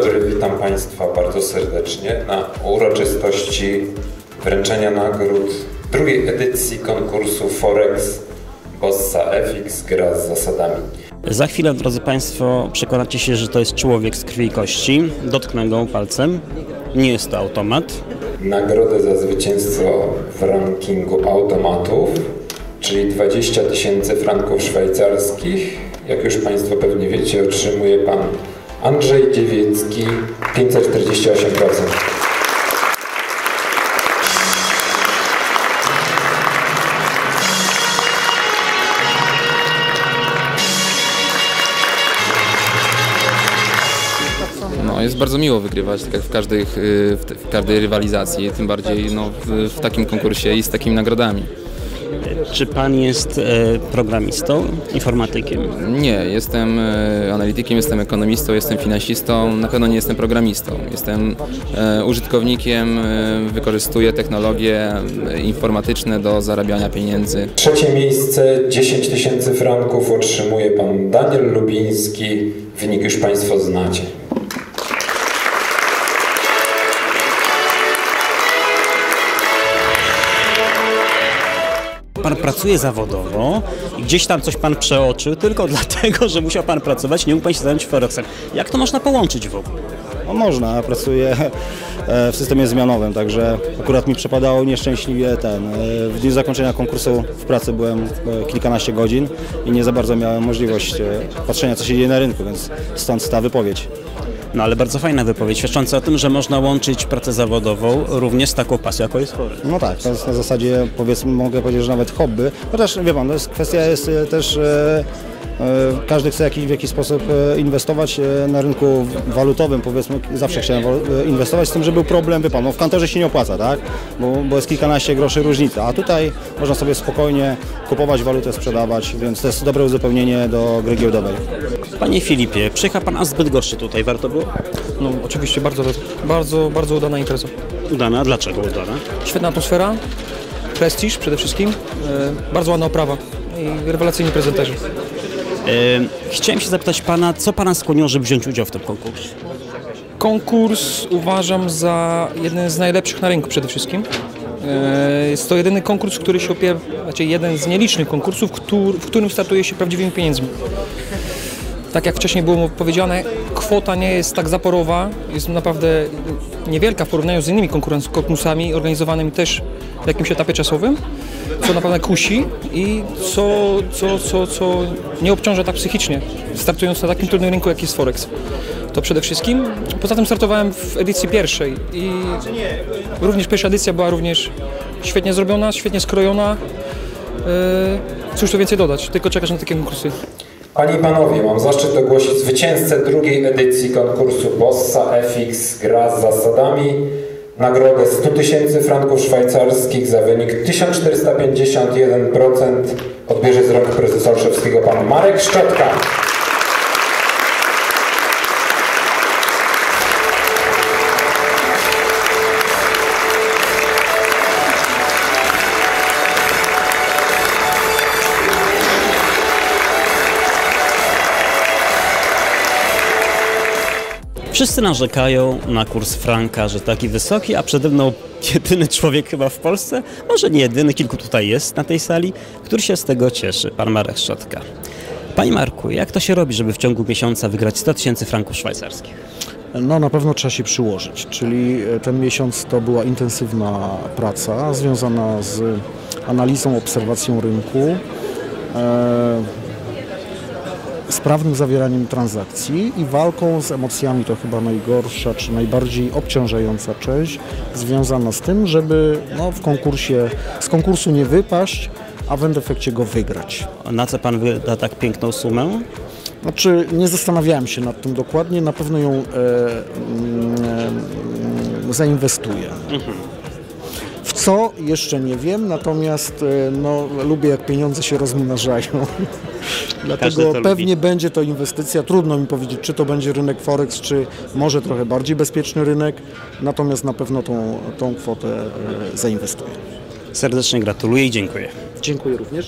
dobry, witam Państwa bardzo serdecznie na uroczystości wręczenia nagród drugiej edycji konkursu Forex Bossa FX gra z zasadami. Za chwilę, drodzy Państwo, przekonacie się, że to jest człowiek z krwi i kości. Dotknę go palcem. Nie jest to automat. Nagrodę za zwycięstwo w rankingu automatów, czyli 20 tysięcy franków szwajcarskich. Jak już Państwo pewnie wiecie, otrzymuje Pan Andrzej Dziewiecki 548%. No, jest bardzo miło wygrywać, tak jak w, w, te- w każdej rywalizacji, tym bardziej no, w, w takim konkursie i z takimi nagrodami. Czy Pan jest e, programistą, informatykiem? Nie, jestem e, analitykiem, jestem ekonomistą, jestem finansistą, na pewno nie jestem programistą. Jestem e, użytkownikiem, wykorzystuję technologie informatyczne do zarabiania pieniędzy. Trzecie miejsce, 10 tysięcy franków otrzymuje Pan Daniel Lubiński. Wynik już Państwo znacie. Pan pracuje zawodowo i gdzieś tam coś Pan przeoczył tylko dlatego, że musiał Pan pracować, nie mógł Pan się zająć Forexem. Jak to można połączyć w ogóle? No można, pracuję e, w systemie zmianowym, także akurat mi przepadało nieszczęśliwie ten. e, W dniu zakończenia konkursu w pracy byłem e, kilkanaście godzin i nie za bardzo miałem możliwość patrzenia co się dzieje na rynku, więc stąd ta wypowiedź. No ale bardzo fajna wypowiedź, świadcząca o tym, że można łączyć pracę zawodową również z taką pasją, jaką jest Forex. No tak, to jest na zasadzie powiedzmy, mogę powiedzieć, że nawet hobby, chociaż wie pan, to jest, kwestia jest e, też e, każdy chce w jakiś sposób e, inwestować e, na rynku walutowym, powiedzmy, zawsze chciałem wa- e, inwestować, z tym, że był problem, wie pan, no w kantorze się nie opłaca, tak, bo, bo jest kilkanaście groszy różnica, a tutaj można sobie spokojnie kupować walutę, sprzedawać, więc to jest dobre uzupełnienie do gry giełdowej. Panie Filipie, przyjechał Pan aż zbyt goszczy tutaj, warto było? No oczywiście bardzo, bardzo, bardzo udana impreza. Udana, a dlaczego udana? Świetna atmosfera, prestiż przede wszystkim, e, bardzo ładna oprawa i rewelacyjni prezenterzy. Chciałem się zapytać Pana, co Pana skłoniło, żeby wziąć udział w tym konkursie? Konkurs uważam za jeden z najlepszych na rynku przede wszystkim. E, Jest to jedyny konkurs, który się opiera, znaczy jeden z nielicznych konkursów, w którym startuje się prawdziwymi pieniędzmi. Tak jak wcześniej było powiedziane, kwota nie jest tak zaporowa, jest naprawdę niewielka w porównaniu z innymi konkursami organizowanymi też w jakimś etapie czasowym, co naprawdę kusi i co, co, co, co nie obciąża tak psychicznie, startując na takim trudnym rynku, jak jest Forex. To przede wszystkim. Poza tym startowałem w edycji pierwszej i również pierwsza edycja była również świetnie zrobiona, świetnie skrojona. Yy, Cóż tu więcej dodać, tylko czekać na takie konkursy. Panie i Panowie, mam zaszczyt ogłosić zwycięzcę drugiej edycji konkursu Bossa FX Gra z zasadami. Nagrodę 100 tysięcy franków szwajcarskich za wynik 1451% odbierze z rąk prezesa Olszewskiego pan Marek Szczotka. Wszyscy narzekają na kurs franka, że taki wysoki, a przede mną jedyny człowiek chyba w Polsce, może nie jedyny, kilku tutaj jest na tej sali, który się z tego cieszy, pan Marek Szczotka. Panie Marku, jak to się robi, żeby w ciągu miesiąca wygrać 100 tysięcy franków szwajcarskich? No na pewno trzeba się przyłożyć, czyli e, ten miesiąc to była intensywna praca związana z analizą, obserwacją rynku, e, sprawnym zawieraniem transakcji i walką z emocjami to chyba najgorsza czy najbardziej obciążająca część związana z tym, żeby no, w konkursie, z konkursu nie wypaść, a w efekcie go wygrać. Na co pan wyda tak piękną sumę? Znaczy, nie zastanawiałem się nad tym dokładnie, na pewno ją e, mm, e, zainwestuję. W co jeszcze nie wiem, natomiast e, no, lubię jak pieniądze się rozmnażają. Dlatego pewnie lubi. będzie to inwestycja. Trudno mi powiedzieć, czy to będzie rynek Forex, czy może trochę bardziej bezpieczny rynek. Natomiast na pewno tą, tą kwotę e, zainwestuję. Serdecznie gratuluję i dziękuję. Dziękuję również.